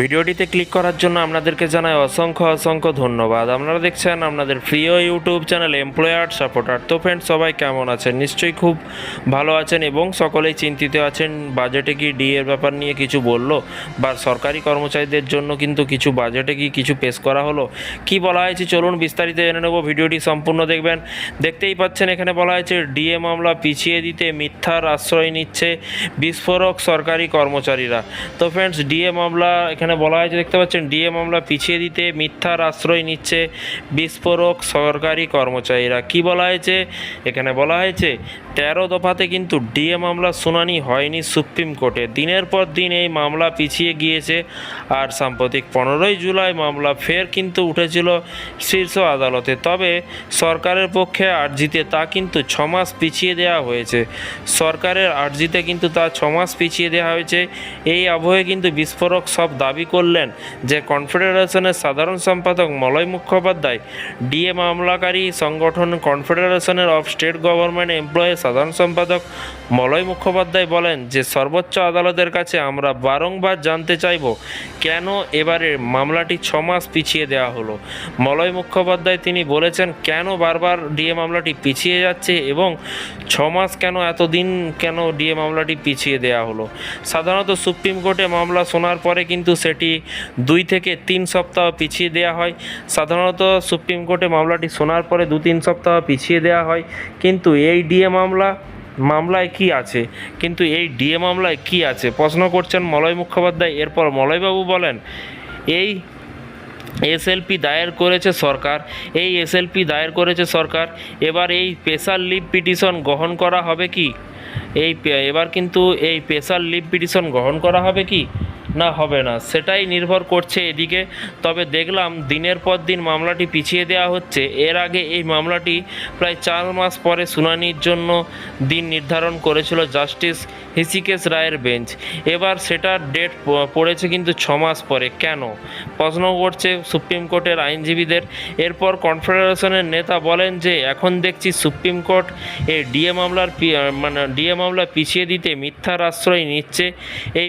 ভিডিওটিতে ক্লিক করার জন্য আপনাদেরকে জানাই অসংখ্য অসংখ্য ধন্যবাদ। আপনারা দেখছেন আপনাদের প্রিয় ইউটিউব চ্যানেল এমপ্লয়ার সাপোর্টার তো ফ্রেন্ড সবাই কেমন আছেন? নিশ্চয়ই খুব ভালো আছেন এবং সকলেই চিন্তিত আছেন। বাজেটে কি ডি এর ব্যাপার নিয়ে কিছু বলল? বা সরকারি কর্মচারীদের জন্য কিন্তু কিছু বাজেটে কি কিছু পেশ করা হলো? কি বলা হয়েছে? চলুন বিস্তারিত জেনে নেব। ভিডিওটি সম্পূর্ণ দেখবেন। দেখতেই পাচ্ছেন, এখানে বলা হয়েছে ডিএ মামলা পিছিয়ে দিতে মিথ্যার আশ্রয় নিচ্ছে বিস্ফোরক সরকারি কর্মচারীরা। তো ফ্রেন্ডস ডিএ মামলা এখানে বলা হয়েছে, দেখতে পাচ্ছেন, ডিএ মামলা পিছিয়ে দিতে, মিথ্যার আশ্রয় নিচ্ছে বিস্ফোরক সরকারি কর্মচারীরা। কি বলা হয়েছে? এখানে বলা হয়েছে, তেরো দফাতে কিন্তু ডিএ মামলা শুনানি হয়নি সুপ্রিম কোর্টে। দিনের পর দিন এই মামলা পিছিয়ে গিয়েছে আর সাম্প্রতিক পনেরোই জুলাই মামলা ফের কিন্তু উঠেছিল শীর্ষ আদালতে। তবে সরকারের পক্ষে আর্জিতে তা কিন্তু ছমাস পিছিয়ে দেওয়া হয়েছে। সরকারের আর্জিতে কিন্তু তা ছমাস পিছিয়ে দেওয়া হয়েছে। এই আবহে কিন্তু বিস্ফোরক সব দাবি করলেন যে কনফেডারেশনের সাধারণ সম্পাদক মলয় মুখোপাধ্যায় ডিএ মামলাকারী সংগঠন কনফেডারেশনের অফ স্টেট গভর্নমেন্ট এমপ্লয়ি সাধারণ সম্পাদক মলয় মুখোপাধ্যায় বলেন যে সর্বোচ্চ আদালতের কাছে আমরা বারংবার জানতে চাইব কেন এবারে মামলাটি ছ মাস পিছিয়ে দেওয়া হলো। মলয় মুখোপাধ্যায় তিনি বলেছেন, কেন বারবার ডিএ মামলাটি পিছিয়ে যাচ্ছে এবং ছ মাস কেন এতদিন কেন ডিএ মামলাটি পিছিয়ে দেওয়া হলো? সাধারণত সুপ্রিম কোর্টে মামলা শোনার পরে কিন্তু সেটি দুই থেকে তিন সপ্তাহ পিছিয়ে দেওয়া হয়। সাধারণত সুপ্রিম কোর্টে মামলাটি শোনার পরে দু তিন সপ্তাহ পিছিয়ে দেওয়া হয়। কিন্তু এই ডিএ মামলা, মামলায় কি আছে? কিন্তু এই ডিএ মামলায় কি আছে? প্রশ্ন করছেন মলয় মুখোপাধ্যায়। এরপর মলয়বাবু বলেন, এই এসএলপি দায়ের করেছে সরকার, এই এসএলপি দায়ের করেছে সরকার, এবার এই স্পেশাল লিভ পিটিশন গ্রহণ করা হবে কি? এই এবার কিন্তু এই স্পেশাল লিভ পিটিশন গ্রহণ করা হবে কি? না হবে না, সেটাই নির্ভর করছে এদিকে। তবে দেখলাম দিনের পর দিন মামলাটি পিছিয়ে দেওয়া হচ্ছে। এর আগে এই মামলাটি প্রায় চার মাস পরে শুনানির জন্য দিন নির্ধারণ করেছিল জাস্টিস হিসিকেশ রায়ের বেঞ্চ। এবার সেটার ডেট পড়েছে কিন্তু ছ মাস পরে। কেন? প্রশ্ন করছে সুপ্রিম কোর্টের আইনজীবীদের। এরপর কনফেডারেশনের নেতা বলেন যে, এখন দেখছি সুপ্রিম কোর্ট এই ডিএ মামলার মানে ডিএ মামলা পিছিয়ে দিতে মিথ্যার আশ্রয় নিচ্ছে। এই